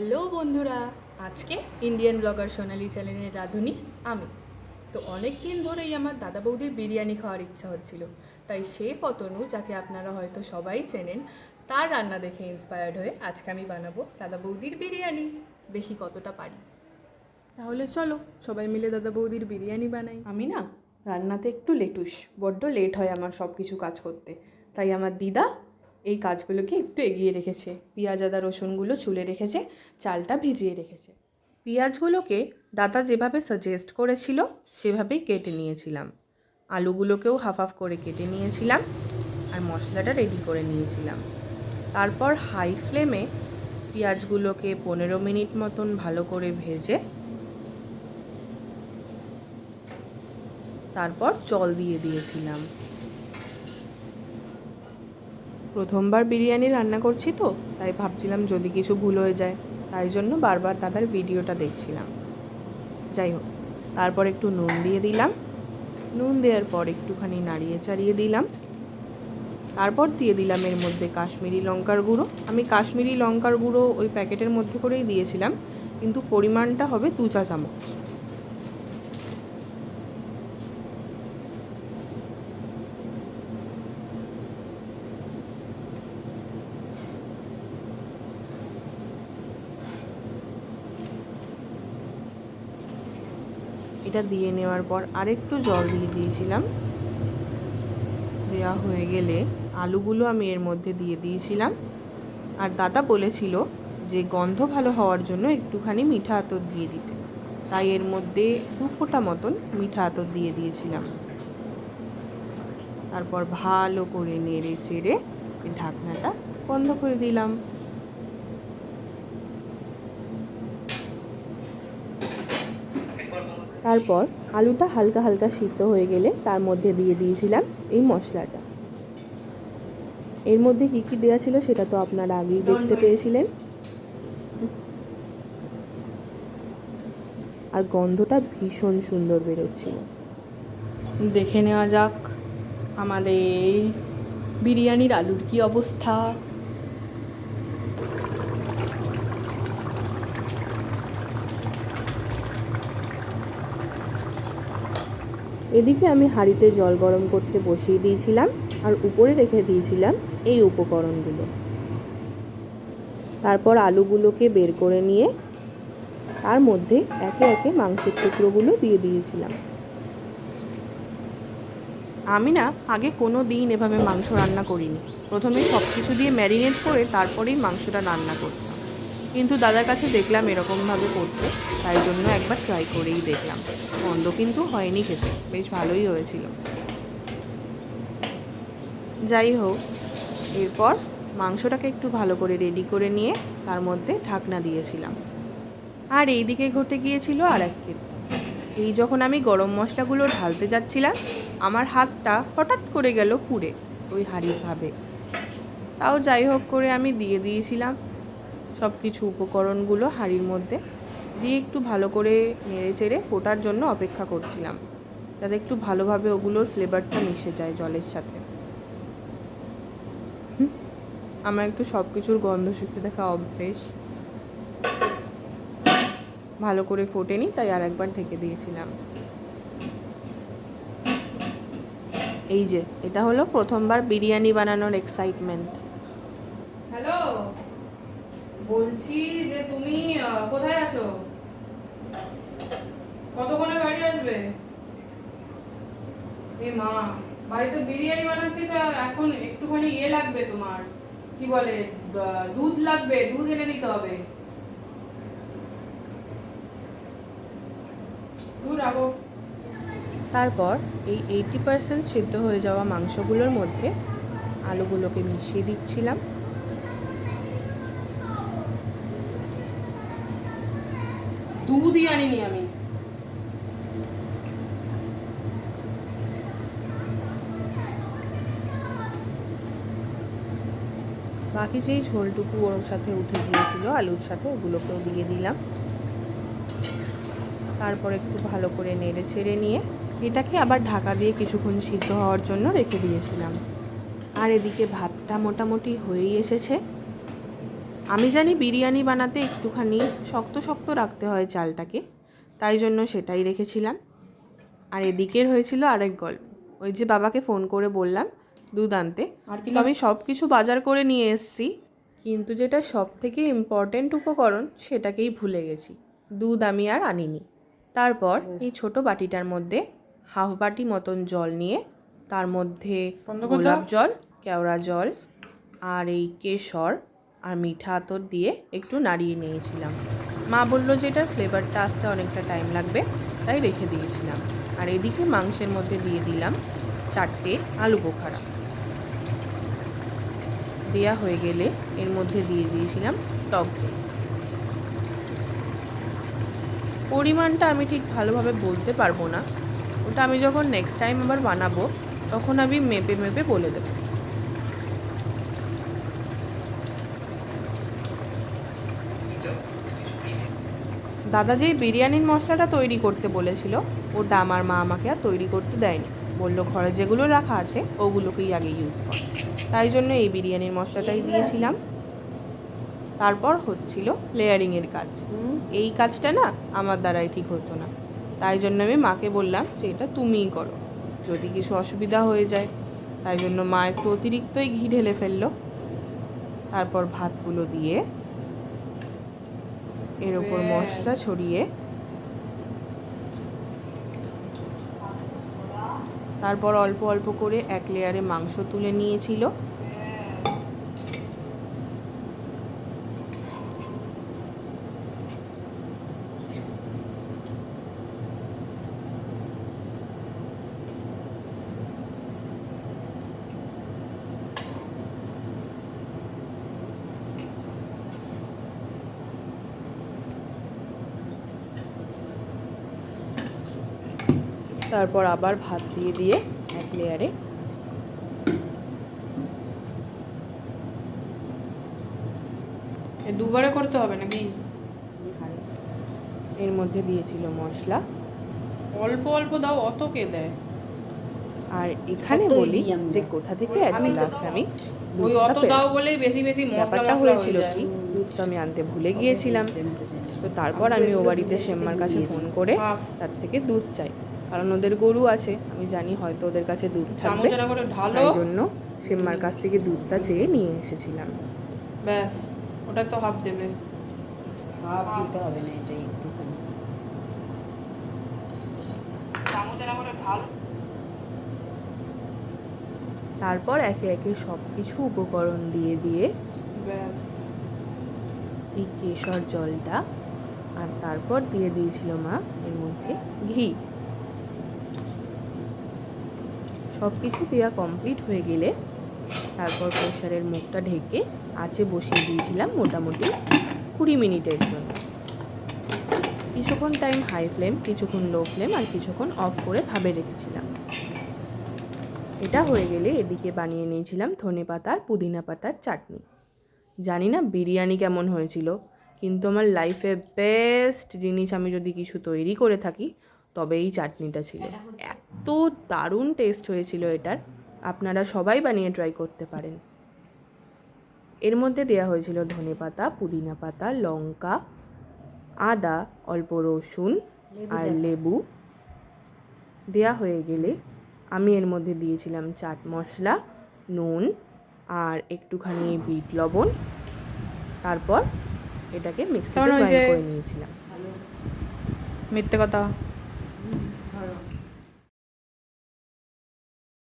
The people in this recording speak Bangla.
হ্যালো বন্ধুরা, আজকে ইন্ডিয়ান ব্লগার সোনালি চ্যানেলের রাঁধুনি আমি। তো অনেক দিন ধরেই আমার দাদা বৌদির বিরিয়ানি খাওয়ার ইচ্ছা হচ্ছিল, তাই শেফ অতনু যাকে আপনারা হয়তো সবাই চেনেন, তার রান্না দেখে ইন্সপায়ার্ড হয়ে আজকে আমি বানাবো দাদা বৌদির বিরিয়ানি। দেখি কতটা পারি। তাহলে চলো, সবাই মিলে দাদা বৌদির বিরিয়ানি বানাই। আমি না, রান্নাতে একটু লেটুস, বড্ড লেট হয় আমার সব কিছু কাজ করতে। তাই আমার দিদা এই কাজগুলোকে একটু এগিয়ে রেখেছে। পেঁয়াজ, আদা, রসুনগুলো ছুলে রেখেছে, চালটা ভিজিয়ে রেখেছে। পেঁয়াজগুলোকে দাদা যেভাবে সাজেস্ট করেছিল, সেভাবেই কেটে নিয়েছিলাম। আলুগুলোকেও হাফ হাফ করে কেটে নিয়েছিলাম আর মশলাটা রেডি করে নিয়েছিলাম। তারপর হাই ফ্লেমে পেঁয়াজগুলোকে পনেরো মিনিট মতন ভালো করে ভেজে, তারপর জল দিয়ে দিয়েছিলাম। প্রথমবার বিরিয়ানি রান্না করছি তো, তাই ভাবছিলাম যদি কিছু ভুল হয়ে যায়, তাই জন্য বারবার দাদার ভিডিওটা দেখছিলাম। যাই হোক, তারপর একটু নুন দিয়ে দিলাম। নুন দেওয়ার পর একটুখানি নাড়িয়ে চাড়িয়ে দিলাম। তারপর দিয়ে দিলাম এর মধ্যে কাশ্মীরি লঙ্কার গুঁড়ো। আমি কাশ্মীরি লঙ্কার গুঁড়ো ওই প্যাকেটের মধ্যে করেই দিয়েছিলাম, কিন্তু পরিমাণটা হবে দু চা চামচ। এটা দিয়ে নেওয়ার পর আরেকটু জল দিয়ে দিয়েছিলাম। দেওয়া হয়ে গেলে আলুগুলো আমি এর মধ্যে দিয়ে দিয়েছিলাম। আর দাদা বলেছিল যে গন্ধ ভালো হওয়ার জন্য একটুখানি মিঠা আতর দিয়ে দিতে। তাই এর মধ্যে দু ফোঁটা মতন মিঠা আতর দিয়ে দিয়েছিলাম। তারপর ভালো করে নেড়ে চেড়ে ঢাকনাটা বন্ধ করে দিলাম। তারপর আলুটা হালকা হালকা সিদ্ধ হয়ে গেলে তার মধ্যে দিয়ে দিয়েছিলাম এই মশলাটা। এর মধ্যে কী কী দেওয়া ছিল সেটা তো আপনারা আগেই দেখতে পেয়েছিলেন। আর গন্ধটা ভীষণ সুন্দর বেরোচ্ছিল। দেখে নেওয়া যাক আমাদের বিরিয়ানির আলুর কি অবস্থা। এদিকে আমি হাঁড়িতে জল গরম করতে বসিয়ে দিয়েছিলাম আর উপরে রেখে দিয়েছিলাম এই উপকরণগুলো। তারপর আলুগুলোকে বের করে নিয়ে তার মধ্যে একে একে মাংসের টুকরোগুলো দিয়ে দিয়েছিলাম। আমি না আগে কোনো দিন এভাবে মাংস রান্না করিনি। প্রথমে সব কিছু দিয়ে ম্যারিনেট করে তারপরেই মাংসটা রান্না করতাম কিন্তু দাদার কাছে দেখলাম এরকমভাবে করতে, তাই জন্য একবার ট্রাই করেই দেখলাম। মন্দ কিন্তু হয়নি খেতে, বেশ ভালোই হয়েছিল। যাই হোক, এরপর মাংসটাকে একটু ভালো করে রেডি করে নিয়ে তার মধ্যে ঢাকনা দিয়েছিলাম। আর এই দিকে ঘটে গিয়েছিল আর এক এই যখন আমি গরম মশলাগুলো ঢালতে যাচ্ছিলাম, আমার হাতটা হঠাৎ করে গেল পুড়ে, ওই হাঁড়ির ভাবে। তাও যাই হোক করে আমি দিয়ে দিয়েছিলাম। সব কিছু উপকরণগুলো হাঁড়ির মধ্যে দিয়ে একটু ভালো করে নেড়ে চেড়ে ফোটার জন্য অপেক্ষা করছিলাম, যাতে একটু ভালোভাবে ওগুলোর ফ্লেভারটা মিশে যায় জলের সাথে। আমার একটু সব কিছুর গন্ধ শুকে দেখা অভ্যেস। ভালো করে ফোটেনি, তাই আর একবার ঢেকে দিয়েছিলাম। এই যে, এটা হলো প্রথমবার বিরিয়ানি বানানোর এক্সাইটমেন্ট হ্যালো বলছি যে তুমি কোথায় আছো? কতক্ষণে বাড়ি আসবে? এ মা, বাড়িতে বিরিয়ানি বানাচ্ছি তো এখন একটুখানি ইয়ে লাগবে তোমার, কি বলে দুধ লাগবে, দুধ এনে দিতে হবে। তারপর এই এইটি পার্সেন্ট সিদ্ধ হয়ে যাওয়া মাংসগুলোর মধ্যে আলুগুলোকে মিশিয়ে দিচ্ছিলাম। দুধই আনিনি আমি। বাকি যেই ঝোলটুকু ওর সাথে উঠে গিয়েছিল, আলুর সাথে, ওগুলোকেও দিয়ে দিলাম। তারপর একটু ভালো করে নেড়ে ছেড়ে নিয়ে এটাকে আবার ঢাকা দিয়ে কিছুক্ষণ সিদ্ধ হওয়ার জন্য রেখে দিয়েছিলাম। আর এদিকে ভাতটা মোটামুটি হয়েই এসেছে। আমি জানি বিরিয়ানি বানাতে একটুখানি শক্ত শক্ত রাখতে হয় চালটাকে তাই জন্য সেটাই রেখেছিলাম। আর এদিকের হয়েছিল আরেক গল্প। ওই যে বাবাকে ফোন করে বললাম দুধ আনতে। আর কি তো আমি সব কিছু বাজার করে নিয়ে এসেছি। কিন্তু যেটা সব থেকে ইম্পর্ট্যান্ট উপকরণ সেটাকেই ভুলে গেছি। দুধ আমি আর আনিনি। তারপর এই ছোট বাটিটার মধ্যে হাফ বাটি মতন জল নিয়ে তার মধ্যে গোলাপ জল কেওড়া জল আর এই কেশর আর মিঠা আতর দিয়ে একটু নাড়িয়ে নিয়েছিলাম। মা বলল যে এটার ফ্লেভারটা আসতে অনেকটা টাইম লাগবে, তাই রেখে দিয়েছিলাম। আর এদিকে মাংসের মধ্যে দিয়ে দিলাম চারটে আলু বোখারা। দেয়া হয়ে গেলে এর মধ্যে দিয়ে দিয়েছিলাম টক দই। পরিমাণটা আমি ঠিক ভালোভাবে বলতে পারব না। ওটা আমি যখন নেক্সট টাইম আবার বানাবো, তখন আমি মেপে মেপে বলে দেবো। দাদা যেই বিরিয়ানির মশলাটা তৈরি করতে বলেছিল ওটা আমার মা আমাকে আর তৈরি করতে দেয়নি। বলল ঘরে যেগুলো রাখা আছে ওগুলোকেই আগে ইউজ কর। তাই জন্য এই বিরিয়ানির মশলাটাই দিয়েছিলাম। তারপর হচ্ছিল লেয়ারিংয়ের কাজ। এই কাজটা না আমার দ্বারাই ঠিক হতো না। তাই জন্য আমি মাকে বললাম যে এটা তুমিই করো। যদি কিছু অসুবিধা হয়ে যায় তাই জন্য মা একটু অতিরিক্তই ঘি ঢেলে ফেলল। তারপর ভাতগুলো দিয়ে এর ওপর মশলা ছড়িয়ে। তারপর অল্প অল্প করে এক লেয়ারে মাংস তুলে নিয়েছিল। তারপর আবার ভাত দিয়ে দিয়ে এক লেয়ারে এ দুবারে করতে হবে নাকি? এর মধ্যে দিয়েছিল মশলা। অল্প অল্প দাও অত কে দেয়? আর এখানে বলি যে কোথা থেকে এত লাস্ট আমি ওই অত দাও বলেই বেশি বেশি মশলা ব্যাপারটা মশলা হয়েছিল কি? দুধ তো আমি আনতে ভুলে গিয়েছিলাম। তো তারপর আমি ও বাড়িতে শেম্মার কাছে ফোন করে তার থেকে দুধ চাই। কারণ ওদের গরু আছে আমি জানি হয়তো ওদের কাছে দুধ থাকবে। তাই জন্য শেম্মার কাছ থেকে দুধটা চেয়ে নিয়ে এসেছিলাম। ব্যাস ওটা তো হাফ দেবে। হাফ দিতে হবে না এটা একটুখানি। চামচ না করে ঢাল। তারপর একে একে সব কিছু উপকরণ দিয়ে দিয়ে ব্যাস। এই কেশর জলটা আর তারপর দিয়ে দিয়েছিল মা এর মধ্যে ঘি। সব কিছু দেওয়া কমপ্লিট হয়ে গেলে তারপর প্রেশারের মুখটা ঢেকে আঁচে বসিয়ে দিয়েছিলাম মোটামুটি কুড়ি মিনিটের জন্য। কিছুক্ষণ টাইম হাই ফ্লেম কিছুক্ষণ লো ফ্লেম আর কিছুক্ষণ অফ করে ভাবে রেখেছিলাম। এটা হয়ে গেলে এদিকে বানিয়ে নিয়েছিলাম ধনে পাতার পুদিনা পাতার চাটনি। জানি না বিরিয়ানি কেমন হয়েছিল কিন্তু আমার লাইফে বেস্ট জিনিস আমি যদি কিছু তৈরি করে থাকি তবে এই চাটনিটা ছিল। এত দারুণ টেস্ট হয়েছিল এটার। আপনারা সবাই বানিয়ে ট্রাই করতে পারেন। এর মধ্যে দেওয়া হয়েছিল ধনে পাতা পুদিনা পাতা লঙ্কা আদা অল্প রসুন আর লেবু। দেয়া হয়ে গেলে আমি এর মধ্যে দিয়েছিলাম চাট মশলা নুন আর একটুখানি বিট লবণ। তারপর এটাকে মিক্সিতে গ্রাইন্ড করে নিয়েছিলাম। মিথ্যে কথা।